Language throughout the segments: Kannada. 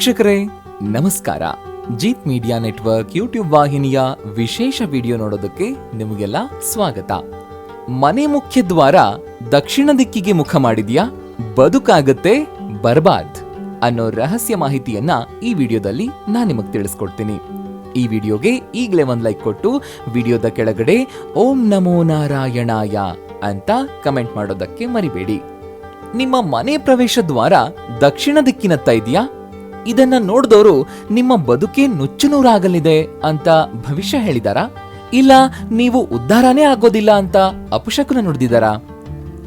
ವೀಕ್ಷಕರೇ, ನಮಸ್ಕಾರ. ಜೀತ್ ಮೀಡಿಯಾ ನೆಟ್ವರ್ಕ್ ಯೂಟ್ಯೂಬ್ ವಾಹಿನಿಯ ವಿಶೇಷ ವಿಡಿಯೋ ನೋಡೋದಕ್ಕೆ ನಿಮಗೆಲ್ಲ ಸ್ವಾಗತ. ಮನೆ ಮುಖ್ಯ ದ್ವಾರ ದಕ್ಷಿಣ ದಿಕ್ಕಿಗೆ ಮುಖ ಮಾಡಿದ್ಯಾ? ಬದುಕಾಗತ್ತೆ, ಬರ್ಬಾದ್ ಅನ್ನೋ ರಹಸ್ಯ ಮಾಹಿತಿಯನ್ನ ಈ ವಿಡಿಯೋದಲ್ಲಿ ನಾನು ನಿಮಗೆ ತಿಳಿಸ್ಕೊಡ್ತೀನಿ. ಈ ವಿಡಿಯೋಗೆ ಈಗಲೇ ಒಂದು ಲೈಕ್ ಕೊಟ್ಟು ವಿಡಿಯೋದ ಕೆಳಗಡೆ ಓಂ ನಮೋ ನಾರಾಯಣಾಯ ಅಂತ ಕಮೆಂಟ್ ಮಾಡೋದಕ್ಕೆ ಮರಿಬೇಡಿ. ನಿಮ್ಮ ಮನೆ ಪ್ರವೇಶ ದ್ವಾರ ದಕ್ಷಿಣ ದಿಕ್ಕಿನತ್ತ ಇದೆಯಾ? ಇದನ್ನ ನೋಡಿದವರು ನಿಮ್ಮ ಬದುಕೇ ನುಚ್ಚುನೂರಾಗಲಿದೆ ಅಂತ ಭವಿಷ್ಯ ಹೇಳಿದಾರಾ? ಇಲ್ಲ, ನೀವು ಉದ್ಧಾರನೇ ಆಗೋದಿಲ್ಲ ಅಂತ ಅಪಶಕುನ ನುಡಿದಿದ್ದಾರಾ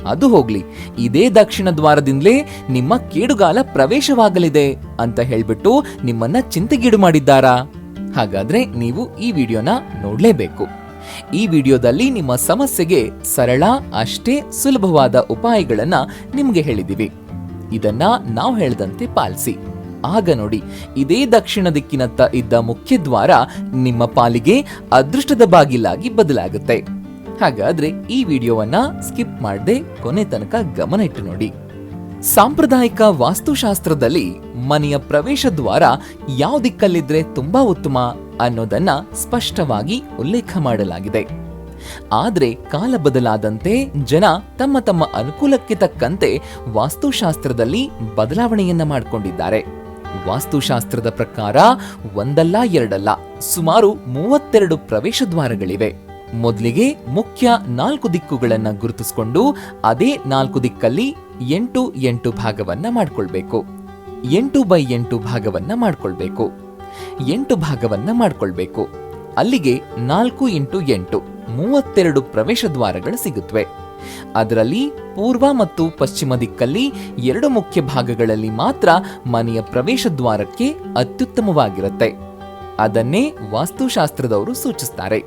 ಅದು ಹೋಗ್ಲಿ, ಇದೇ ದಕ್ಷಿಣ ದ್ವಾರದಿಂದಲೇ ನಿಮ್ಮ ಕೇಡುಗಾಲ ಪ್ರವೇಶವಾಗಲಿದೆ ಅಂತ ಹೇಳ್ಬಿಟ್ಟು ನಿಮ್ಮನ್ನ ಚಿಂತೆಗೀಡು ಮಾಡಿದ್ದಾರಾ? ಹಾಗಾದ್ರೆ ನೀವು ಈ ವಿಡಿಯೋನ ನೋಡ್ಲೇಬೇಕು. ಈ ವಿಡಿಯೋದಲ್ಲಿ ನಿಮ್ಮ ಸಮಸ್ಯೆಗೆ ಸರಳ, ಅಷ್ಟೇ ಸುಲಭವಾದ ಉಪಾಯಗಳನ್ನ ನಿಮ್ಗೆ ಹೇಳಿದಿವಿ ಇದನ್ನ ನಾವು ಹೇಳದಂತೆ ಪಾಲಿಸಿ. ಆಗ ನೋಡಿ, ಇದೇ ದಕ್ಷಿಣ ದಿಕ್ಕಿನತ್ತ ಇದ್ದ ಮುಖ್ಯ ದ್ವಾರ ನಿಮ್ಮ ಪಾಲಿಗೆ ಅದೃಷ್ಟದ ಬಾಗಿಲಾಗಿ ಬದಲಾಗುತ್ತೆ. ಹಾಗಾದ್ರೆ ಈ ವಿಡಿಯೋವನ್ನ ಸ್ಕಿಪ್ ಮಾಡದೆ ಕೊನೆ ತನಕ ಗಮನ ಇಟ್ಟು ನೋಡಿ. ಸಾಂಪ್ರದಾಯಿಕ ವಾಸ್ತುಶಾಸ್ತ್ರದಲ್ಲಿ ಮನೆಯ ಪ್ರವೇಶ ದ್ವಾರ ಯಾವ ದಿಕ್ಕಲ್ಲಿದ್ರೆ ತುಂಬಾ ಉತ್ತಮ ಅನ್ನೋದನ್ನ ಸ್ಪಷ್ಟವಾಗಿ ಉಲ್ಲೇಖ ಮಾಡಲಾಗಿದೆ. ಆದ್ರೆ ಕಾಲ ಬದಲಾದಂತೆ ಜನ ತಮ್ಮ ತಮ್ಮ ಅನುಕೂಲಕ್ಕೆ ತಕ್ಕಂತೆ ವಾಸ್ತುಶಾಸ್ತ್ರದಲ್ಲಿ ಬದಲಾವಣೆಯನ್ನ ಮಾಡಿಕೊಂಡಿದ್ದಾರೆ. ವಾಸ್ತುಶಾಸ್ತ್ರದ ಪ್ರಕಾರ ಒಂದಲ್ಲ ಎರಡಲ್ಲ ಸುಮಾರು ಮೂವತ್ತೆರಡು ಪ್ರವೇಶ ದ್ವಾರಗಳಿವೆ. ಮೊದಲಿಗೆ ಮುಖ್ಯ ನಾಲ್ಕು ದಿಕ್ಕುಗಳನ್ನು ಗುರುತಿಸಿಕೊಂಡು ಅದೇ ನಾಲ್ಕು ದಿಕ್ಕಲ್ಲಿ ಎಂಟು ಎಂಟು ಭಾಗವನ್ನ ಮಾಡಿಕೊಳ್ಬೇಕು. ಎಂಟು ಬೈ ಎಂಟು ಭಾಗವನ್ನ ಮಾಡ್ಕೊಳ್ಬೇಕು. ಎಂಟು ಭಾಗವನ್ನ ಮಾಡಿಕೊಳ್ಬೇಕು. ಅಲ್ಲಿಗೆ ನಾಲ್ಕು ಇಂಟು ಎಂಟು. ಮೂವತ್ತೆರಡು ಪ್ರವೇಶ ದ್ವಾರಗಳು ಸಿಗುತ್ತವೆ. ಅದರಲ್ಲಿ ಪೂರ್ವ ಮತ್ತು ಪಶ್ಚಿಮ ದಿಕ್ಕಲ್ಲಿ ಎರಡು ಮುಖ್ಯ ಭಾಗಗಳಲ್ಲಿ ಮಾತ್ರ ಮನೆಯ ಪ್ರವೇಶ ದ್ವಾರಕ್ಕೆ ಅತ್ಯುತ್ತಮವಾಗಿರುತ್ತೆ. ಅದನ್ನೇ ವಾಸ್ತುಶಾಸ್ತ್ರದವರು ಸೂಚಿಸ್ತಾರೆ.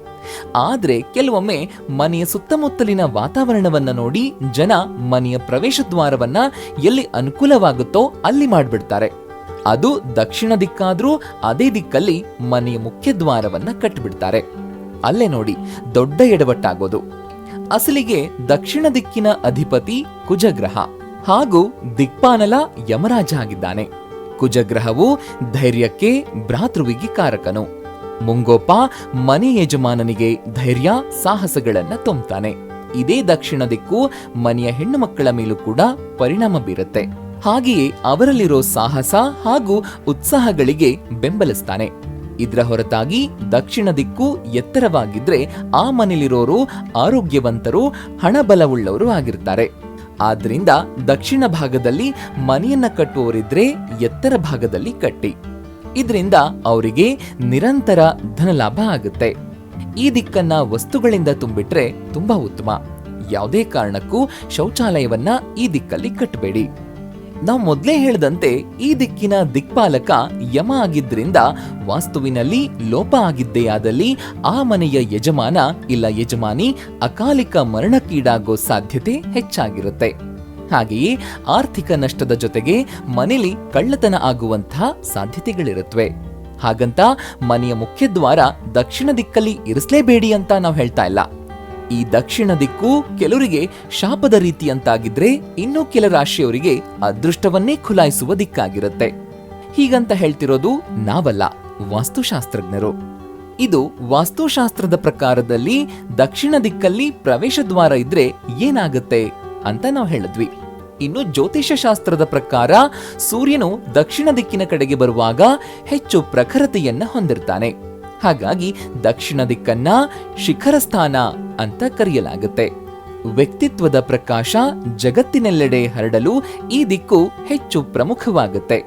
ಆದರೆ ಕೆಲವೊಮ್ಮೆ ಮನೆಯ ಸುತ್ತಮುತ್ತಲಿನ ವಾತಾವರಣವನ್ನು ನೋಡಿ ಜನ ಮನೆಯ ಪ್ರವೇಶ ದ್ವಾರವನ್ನ ಎಲ್ಲಿ ಅನುಕೂಲವಾಗುತ್ತೋ ಅಲ್ಲಿ ಮಾಡಿಬಿಡ್ತಾರೆ. ಅದು ದಕ್ಷಿಣ ದಿಕ್ಕಾದರೂ ಅದೇ ದಿಕ್ಕಲ್ಲಿ ಮನೆಯ ಮುಖ್ಯ ದ್ವಾರವನ್ನ ಕಟ್ಟಿಬಿಡ್ತಾರೆ ಅಲ್ಲೇ ನೋಡಿ ದೊಡ್ಡ ಎಡವಟ್ಟಾಗೋದು. ಅಸಲಿಗೆ ದಕ್ಷಿಣ ದಿಕ್ಕಿನ ಅಧಿಪತಿ ಕುಜಗ್ರಹ ಹಾಗೂ ದಿಕ್ಪಾನಲ ಯಮರಾಜ ಆಗಿದ್ದಾನೆ. ಕುಜಗ್ರಹವು ಧೈರ್ಯಕ್ಕೆ ಭ್ರಾತೃವಿಗೆ ಕಾರಕನು. ಮುಂಗೋಪ ಮನೆ ಯಜಮಾನನಿಗೆ ಧೈರ್ಯ ಸಾಹಸಗಳನ್ನ ತುಂಬುತ್ತಾನೆ ಇದೇ ದಕ್ಷಿಣ ದಿಕ್ಕು ಮನೆಯ ಹೆಣ್ಣು ಮಕ್ಕಳ ಮೇಲೂ ಕೂಡ ಪರಿಣಾಮ ಬೀರುತ್ತೆ. ಹಾಗೆಯೇ ಅವರಲ್ಲಿರೋ ಸಾಹಸ ಹಾಗೂ ಉತ್ಸಾಹಗಳಿಗೆ ಬೆಂಬಲಿಸ್ತಾನೆ. ಇದರ ಹೊರತಾಗಿ ದಕ್ಷಿಣ ದಿಕ್ಕು ಎತ್ತರವಾಗಿದ್ರೆ ಆ ಮನೆಯಲ್ಲಿರೋರು ಆರೋಗ್ಯವಂತರು, ಹಣಬಲವುಳ್ಳವರು ಆಗಿರ್ತಾರೆ. ಆದ್ರಿಂದ ದಕ್ಷಿಣ ಭಾಗದಲ್ಲಿ ಮನೆಯನ್ನ ಕಟ್ಟುವವರಿದ್ರೆ ಎತ್ತರ ಭಾಗದಲ್ಲಿ ಕಟ್ಟಿ. ಇದರಿಂದ ಅವರಿಗೆ ನಿರಂತರ ಧನಲಾಭ ಆಗುತ್ತೆ. ಈ ದಿಕ್ಕನ್ನ ವಸ್ತುಗಳಿಂದ ತುಂಬಿಟ್ರೆ ತುಂಬಾ ಉತ್ತಮ. ಯಾವುದೇ ಕಾರಣಕ್ಕೂ ಶೌಚಾಲಯವನ್ನ ಈ ದಿಕ್ಕಲ್ಲಿ ಕಟ್ಟಬೇಡಿ. ನಾವು ಮೊದಲೇ ಹೇಳಿದಂತೆ ಈ ದಿಕ್ಕಿನ ದಿಕ್ಪಾಲಕ ಯಮ ಆಗಿದ್ದರಿಂದ ವಾಸ್ತುವಿನಲ್ಲಿ ಲೋಪ ಆಗಿದ್ದೆಯಾದಲ್ಲಿ ಆ ಮನೆಯ ಯಜಮಾನ ಇಲ್ಲ ಯಜಮಾನಿ ಅಕಾಲಿಕ ಮರಣಕ್ಕೀಡಾಗೋ ಸಾಧ್ಯತೆ ಹೆಚ್ಚಾಗಿರುತ್ತೆ. ಹಾಗೆಯೇ ಆರ್ಥಿಕ ನಷ್ಟದ ಜೊತೆಗೆ ಮನೆಯಲ್ಲಿ ಕಳ್ಳತನ ಆಗುವಂತಹ ಸಾಧ್ಯತೆಗಳಿರುತ್ತವೆ ಹಾಗಂತ ಮನೆಯ ಮುಖ್ಯದ್ವಾರ ದಕ್ಷಿಣ ದಿಕ್ಕಲ್ಲಿ ಇರಿಸಲೇಬೇಡಿ ಅಂತ ನಾವು ಹೇಳ್ತಾ ಇಲ್ಲ. ಈ ದಕ್ಷಿಣ ದಿಕ್ಕು ಕೆಲವರಿಗೆ ಶಾಪದ ರೀತಿಯಂತಾಗಿದ್ರೆ ಇನ್ನು ಕೆಲ ರಾಶಿಯವರಿಗೆ ಅದೃಷ್ಟವನ್ನೇ ಖುಲಾಯಿಸುವ ದಿಕ್ಕಾಗಿರುತ್ತೆ. ಹೀಗಂತ ಹೇಳ್ತಿರೋದು ನಾವಲ್ಲ, ವಾಸ್ತುಶಾಸ್ತ್ರಜ್ಞರು. ಇದು ವಾಸ್ತುಶಾಸ್ತ್ರದ ಪ್ರಕಾರದಲ್ಲಿ ದಕ್ಷಿಣ ದಿಕ್ಕಲ್ಲಿ ಪ್ರವೇಶ ದ್ವಾರ ಇದ್ರೆ ಏನಾಗುತ್ತೆ ಅಂತ ನಾವು ಹೇಳಿದ್ವಿ. ಇನ್ನು ಜ್ಯೋತಿಷ್ಯ ಶಾಸ್ತ್ರದ ಪ್ರಕಾರ ಸೂರ್ಯನು ದಕ್ಷಿಣ ದಿಕ್ಕಿನ ಕಡೆಗೆ ಬರುವಾಗ ಹೆಚ್ಚು ಪ್ರಖರತೆಯನ್ನ ಹೊಂದಿರ್ತಾನೆ. ಹಾಗಾಗಿ ದಕ್ಷಿಣ ದಿಕ್ಕನ್ನ ಶಿಖರ ಸ್ಥಾನ ಅಂತ ಕರೆಯಲಾಗುತ್ತೆ. ವ್ಯಕ್ತಿತ್ವದ ಪ್ರಕಾಶ ಜಗತ್ತಿನೆಲ್ಲೆಡೆ ಹರಡಲು ಈ ದಿಕ್ಕು ಹೆಚ್ಚು ಪ್ರಮುಖವಾಗುತ್ತೆ.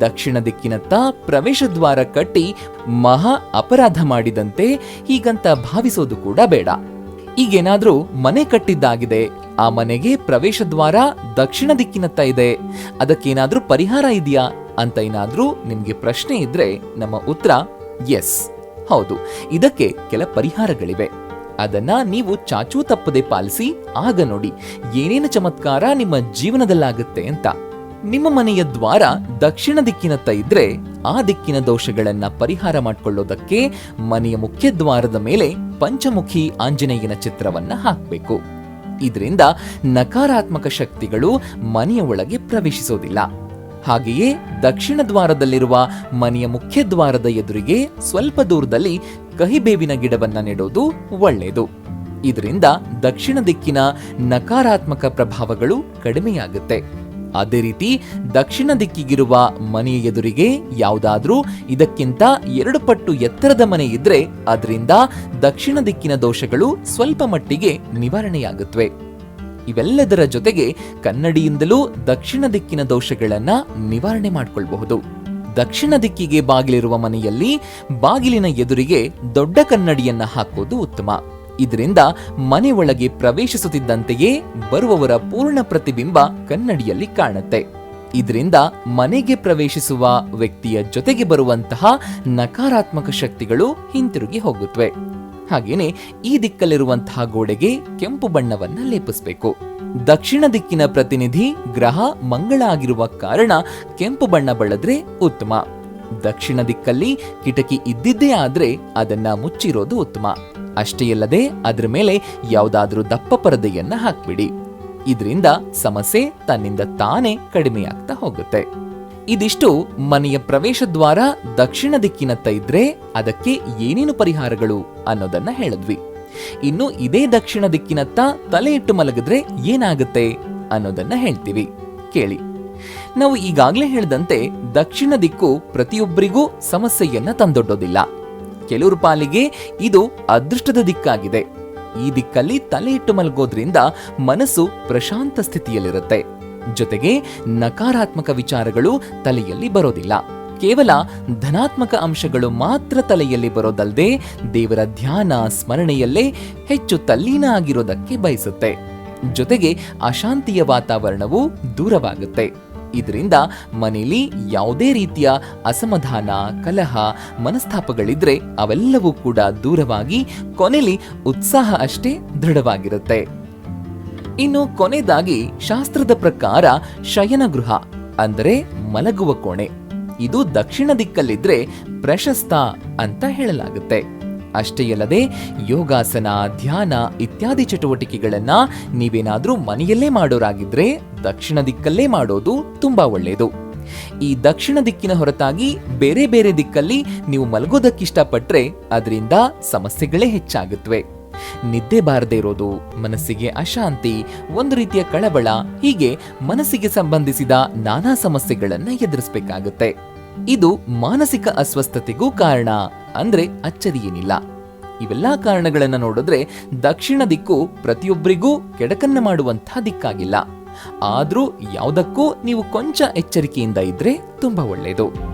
ದಕ್ಷಿಣ ದಿಕ್ಕಿನತ್ತ ಪ್ರವೇಶ ದ್ವಾರ ಕಟ್ಟಿ ಮಹಾ ಅಪರಾಧ ಮಾಡಿದಂತೆ ಹೀಗಂತ ಭಾವಿಸೋದು ಕೂಡ ಬೇಡ. ಈಗೇನಾದ್ರೂ ಮನೆ ಕಟ್ಟಿದ್ದಾಗಿದೆ. ಆ ಮನೆಗೆ ಪ್ರವೇಶ ದ್ವಾರ ದಕ್ಷಿಣ ದಿಕ್ಕಿನತ್ತ ಇದೆ. ಅದಕ್ಕೇನಾದ್ರೂ ಪರಿಹಾರ ಇದೆಯಾ? ಅಂತ ಏನಾದ್ರೂ ನಿಮ್ಗೆ ಪ್ರಶ್ನೆ ಇದ್ರೆ ನಮ್ಮ ಉತ್ತರ ಎಸ್ ಹೌದು. ಇದಕ್ಕೆ ಕೆಲ ಪರಿಹಾರಗಳಿವೆ. ಅದನ್ನ ನೀವು ಚಾಚೂ ತಪ್ಪದೆ ಪಾಲಿಸಿ, ಆಗ ನೋಡಿ ಏನೇನು ಚಮತ್ಕಾರ ನಿಮ್ಮ ಜೀವನದಲ್ಲಾಗುತ್ತೆ ಅಂತ. ನಿಮ್ಮ ಮನೆಯ ದ್ವಾರ ದಕ್ಷಿಣ ದಿಕ್ಕಿನತ್ತ ಇದ್ರೆ ಆ ದಿಕ್ಕಿನ ದೋಷಗಳನ್ನ ಪರಿಹಾರ ಮಾಡಿಕೊಳ್ಳೋದಕ್ಕೆ ಮನೆಯ ಮುಖ್ಯ ದ್ವಾರದ ಮೇಲೆ ಪಂಚಮುಖಿ ಆಂಜನೇಯನ ಚಿತ್ರವನ್ನ ಹಾಕಬೇಕು. ಇದರಿಂದ ನಕಾರಾತ್ಮಕ ಶಕ್ತಿಗಳು ಮನೆಯ ಒಳಗೆ ಪ್ರವೇಶಿಸೋದಿಲ್ಲ. ಹಾಗೆಯೇ ದಕ್ಷಿಣ ದ್ವಾರದಲ್ಲಿರುವ ಮನೆಯ ಮುಖ್ಯ ದ್ವಾರದ ಎದುರಿಗೆ ಸ್ವಲ್ಪ ದೂರದಲ್ಲಿ ಕಹಿಬೇವಿನ ಗಿಡವನ್ನ ನೆಡೋದು ಒಳ್ಳೆಯದು. ಇದರಿಂದ ದಕ್ಷಿಣ ದಿಕ್ಕಿನ ನಕಾರಾತ್ಮಕ ಪ್ರಭಾವಗಳು ಕಡಿಮೆಯಾಗುತ್ತೆ. ಅದೇ ರೀತಿ ದಕ್ಷಿಣ ದಿಕ್ಕಿಗಿರುವ ಮನೆಯ ಎದುರಿಗೆ ಯಾವುದಾದ್ರೂ ಇದಕ್ಕಿಂತ ಎರಡು ಪಟ್ಟು ಎತ್ತರದ ಮನೆ ಇದ್ರೆ, ಅದರಿಂದ ದಕ್ಷಿಣ ದಿಕ್ಕಿನ ದೋಷಗಳು ಸ್ವಲ್ಪ ಮಟ್ಟಿಗೆ ನಿವಾರಣೆಯಾಗುತ್ತವೆ ಇವೆಲ್ಲದರ ಜೊತೆಗೆ ಕನ್ನಡಿಯಿಂದಲೂ ದಕ್ಷಿಣ ದಿಕ್ಕಿನ ದೋಷಗಳನ್ನು ನಿವಾರಣೆ ಮಾಡಿಕೊಳ್ಳಬಹುದು ದಕ್ಷಿಣ ದಿಕ್ಕಿಗೆ ಬಾಗಿಲಿರುವ ಮನೆಯಲ್ಲಿ ಬಾಗಿಲಿನ ಎದುರಿಗೆ ದೊಡ್ಡ ಕನ್ನಡಿಯನ್ನ ಹಾಕೋದು ಉತ್ತಮ. ಇದರಿಂದ ಮನೆ ಒಳಗೆ ಪ್ರವೇಶಿಸುತ್ತಿದ್ದಂತೆಯೇ ಬರುವವರ ಪೂರ್ಣ ಪ್ರತಿಬಿಂಬ ಕನ್ನಡಿಯಲ್ಲಿ ಕಾಣುತ್ತೆ. ಇದರಿಂದ ಮನೆಗೆ ಪ್ರವೇಶಿಸುವ ವ್ಯಕ್ತಿಯ ಜೊತೆಗೆ ಬರುವಂತಹ ನಕಾರಾತ್ಮಕ ಶಕ್ತಿಗಳು ಹಿಂತಿರುಗಿ ಹೋಗುತ್ತವೆ ಹಾಗೇನೆ ಈ ದಿಕ್ಕಲ್ಲಿರುವಂತಹ ಗೋಡೆಗೆ ಕೆಂಪು ಬಣ್ಣವನ್ನ ಲೇಪಿಸಬೇಕು. ದಕ್ಷಿಣ ದಿಕ್ಕಿನ ಪ್ರತಿನಿಧಿ ಗ್ರಹ ಮಂಗಳ ಆಗಿರುವ ಕಾರಣ ಕೆಂಪು ಬಣ್ಣ ಬಳದ್ರೆ ಉತ್ತಮ. ದಕ್ಷಿಣ ದಿಕ್ಕಲ್ಲಿ ಕಿಟಕಿ ಇದ್ದಿದ್ದೇ ಆದ್ರೆ ಅದನ್ನ ಮುಚ್ಚಿರೋದು ಉತ್ತಮ. ಅಷ್ಟೇ ಅಲ್ಲದೆ ಅದರ ಮೇಲೆ ಯಾವುದಾದ್ರೂ ದಪ್ಪ ಪರದೆಯನ್ನ ಹಾಕ್ಬಿಡಿ. ಇದರಿಂದ ಸಮಸ್ಯೆ ತನ್ನಿಂದ ತಾನೇ ಕಡಿಮೆಯಾಗ್ತಾ ಹೋಗುತ್ತೆ. ಇದಿಷ್ಟು ಮನೆಯ ಪ್ರವೇಶ ದ್ವಾರ ದಕ್ಷಿಣ ದಿಕ್ಕಿನತ್ತ ಇದ್ರೆ ಅದಕ್ಕೆ ಏನೇನು ಪರಿಹಾರಗಳು ಅನ್ನೋದನ್ನ ಹೇಳಿದ್ವಿ. ಇನ್ನು ಇದೇ ದಕ್ಷಿಣ ದಿಕ್ಕಿನತ್ತ ತಲೆ ಇಟ್ಟು ಮಲಗಿದ್ರೆ ಏನಾಗುತ್ತೆ ಅನ್ನೋದನ್ನ ಹೇಳ್ತೀವಿ. ಕೇಳಿ. ನಾವು ಈಗಾಗಲೇ ಹೇಳಿದಂತೆ ದಕ್ಷಿಣ ದಿಕ್ಕು ಪ್ರತಿಯೊಬ್ಬರಿಗೂ ಸಮಸ್ಯೆಯನ್ನ ತಂದೊಡ್ಡೋದಿಲ್ಲ. ಕೆಲವರು ಪಾಲಿಗೆ ಇದು ಅದೃಷ್ಟದ ದಿಕ್ಕಾಗಿದೆ. ಈ ದಿಕ್ಕಲ್ಲಿ ತಲೆ ಇಟ್ಟು ಮಲಗೋದ್ರಿಂದ ಮನಸ್ಸು ಪ್ರಶಾಂತ ಸ್ಥಿತಿಯಲ್ಲಿರುತ್ತೆ. ಜೊತೆಗೆ ನಕಾರಾತ್ಮಕ ವಿಚಾರಗಳು ತಲೆಯಲ್ಲಿ ಬರೋದಿಲ್ಲ. ಕೇವಲ ಧನಾತ್ಮಕ ಅಂಶಗಳು ಮಾತ್ರ ತಲೆಯಲ್ಲಿ ಬರೋದಲ್ಲದೆ ದೇವರ ಧ್ಯಾನ ಸ್ಮರಣೆಯಲ್ಲೇ ಹೆಚ್ಚು ತಲ್ಲೀನ ಆಗಿರೋದಕ್ಕೆ ಬಯಸುತ್ತೆ. ಜೊತೆಗೆ ಅಶಾಂತಿಯ ವಾತಾವರಣವು ದೂರವಾಗುತ್ತೆ. ಇದರಿಂದ ಮನೆಯಲ್ಲಿ ಯಾವುದೇ ರೀತಿಯ ಅಸಮಾಧಾನ, ಕಲಹ, ಮನಸ್ತಾಪಗಳಿದ್ರೆ ಅವೆಲ್ಲವೂ ಕೂಡ ದೂರವಾಗಿ ಕೊನೆಲಿ ಉತ್ಸಾಹ ಅಷ್ಟೇ ದೃಢವಾಗಿರುತ್ತೆ. ಇನ್ನು ಕೊನೆಯದಾಗಿ ಶಾಸ್ತ್ರದ ಪ್ರಕಾರ ಶಯನ ಗೃಹ, ಅಂದರೆ ಮಲಗುವ ಕೋಣೆ. ಇದು ದಕ್ಷಿಣ ದಿಕ್ಕಲ್ಲಿದ್ರೆ ಪ್ರಶಸ್ತ ಅಂತ ಹೇಳಲಾಗುತ್ತೆ. ಅಷ್ಟೇ ಅಲ್ಲದೆ ಯೋಗಾಸನ, ಧ್ಯಾನ ಇತ್ಯಾದಿ ಚಟುವಟಿಕೆಗಳನ್ನ ನೀವೇನಾದ್ರೂ ಮನೆಯಲ್ಲೇ ಮಾಡೋರಾಗಿದ್ರೆ ದಕ್ಷಿಣ ದಿಕ್ಕಲ್ಲೇ ಮಾಡೋದು ತುಂಬಾ ಒಳ್ಳೆಯದು ಈ ದಕ್ಷಿಣ ದಿಕ್ಕಿನ ಹೊರತಾಗಿ ಬೇರೆ ಬೇರೆ ದಿಕ್ಕಲ್ಲಿ ನೀವು ಮಲಗೋದಕ್ಕಿಷ್ಟಪಟ್ರೆ ಅದರಿಂದ ಸಮಸ್ಯೆಗಳೇ ಹೆಚ್ಚಾಗುತ್ತವೆ ನಿದ್ದೆ ಬಾರದೆ ಇರೋದು, ಮನಸ್ಸಿಗೆ ಅಶಾಂತಿ, ಒಂದು ರೀತಿಯ ಕಳವಳ, ಹೀಗೆ ಮನಸ್ಸಿಗೆ ಸಂಬಂಧಿಸಿದ ನಾನಾ ಸಮಸ್ಯೆಗಳನ್ನ ಎದುರಿಸಬೇಕಾಗುತ್ತೆ. ಇದು ಮಾನಸಿಕ ಅಸ್ವಸ್ಥತೆಗೂ ಕಾರಣ, ಅಂದ್ರೆ ಅಚ್ಚರಿ ಏನಿಲ್ಲ ಇವೆಲ್ಲ ಕಾರಣಗಳನ್ನು ನೋಡಿದ್ರೆ ದಕ್ಷಿಣ ದಿಕ್ಕು ಪ್ರತಿಯೊಬ್ಬರಿಗೂ ಕೆಡಕನ್ನ ಮಾಡುವಂತಹ ದಿಕ್ಕಾಗಿಲ್ಲ. ಆದರೂ ಯಾವುದಕ್ಕೂ ನೀವು ಕೊಂಚ ಎಚ್ಚರಿಕೆಯಿಂದ ಇದ್ರೆ ತುಂಬಾ ಒಳ್ಳೆಯದು